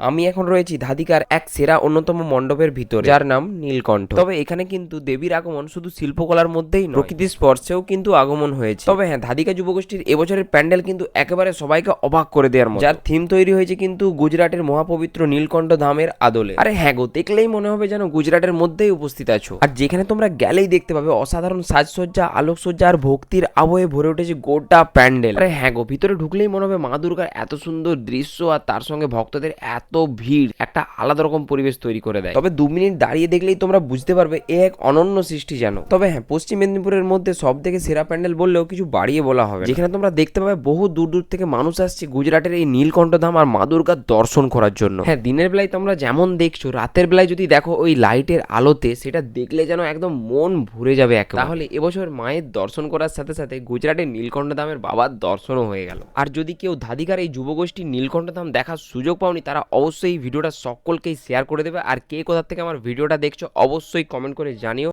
আমি এখন রয়েছি ধাদিকার এক সেরা অন্যতম মণ্ডপের ভিতরে। যার নাম নীলকণ্ঠ। তবে এখানে কিন্তু দেবীর আগমন শুধু শিল্পকলার মধ্যেই নয়। প্রকৃতির স্পর্শেও কিন্তু আগমন হয়েছে। তবে হ্যাঁ ধাদিকা যুবগোষ্ঠীর এবছরের প্যান্ডেল কিন্তু একেবারে সবাইকে অবাক করে দেওয়ার মতো। যার থিম তৈরি হয়েছে কিন্তু গুজরাটের মহাপবিত্র নীলকণ্ঠ ধামের আদলে। আরে হ্যাঁ গো দেখলেই মনে হবে যেন গুজরাটের মধ্যেই উপস্থিত আছো। আর যেখানে তোমরা গেলেই দেখতে পাবে অসাধারণ সাজসজ্জা আলোকসজ্জা আর ভক্তির আবহে ভরে উঠেছে গোটা প্যান্ডেল। আরে হ্যাঁ গো ভিতরে ঢুকলেই মনে হবে মা দুর্গার এত সুন্দর দৃশ্য আর তার সঙ্গে ভক্তদের এত ভিড়, একটা আলাদা রকম পরিবেশ তৈরি করে দেয়। তবে দু মিনিট দাঁড়িয়ে দেখলেই তোমরা বুঝতে পারবে এ এক অনন্য সৃষ্টি যেন। তবে হ্যাঁ পশ্চিম মেদিনীপুরের মধ্যে সব থেকে সেরা প্যান্ডেল বললেও কিছু বাড়িয়ে বলা হবে। যেখানে তোমরা দেখতে পাবে বহু দূর দূর থেকে মানুষ আসছে গুজরাটের এই নীলকণ্ঠ ধাম আর মা দুর্গার দর্শন করার জন্য। হ্যাঁ দিনের বেলায় তোমরা যেমন দেখছ, রাতের বেলায় যদি দেখো ওই লাইটের আলোতে, সেটা দেখলে যেন একদম মন ভরে যাবে এক তাহলে এবছর মায়ের দর্শন করার সাথে সাথে গুজরাটের নীলকণ্ঠ ধামের বাবার দর্শনও হয়ে গেল। আর যদি কেউ ধাদিকার এই যুবগোষ্ঠী নীলকণ্ঠ ধাম দেখার সুযোগ পাওনি, তারা অবশ্যই ভিডিওটা সকলকেই শেয়ার করে দেবে। আর কে কোথা থেকে আমার ভিডিওটা দেখছ, অবশ্যই কমেন্ট করে জানিও।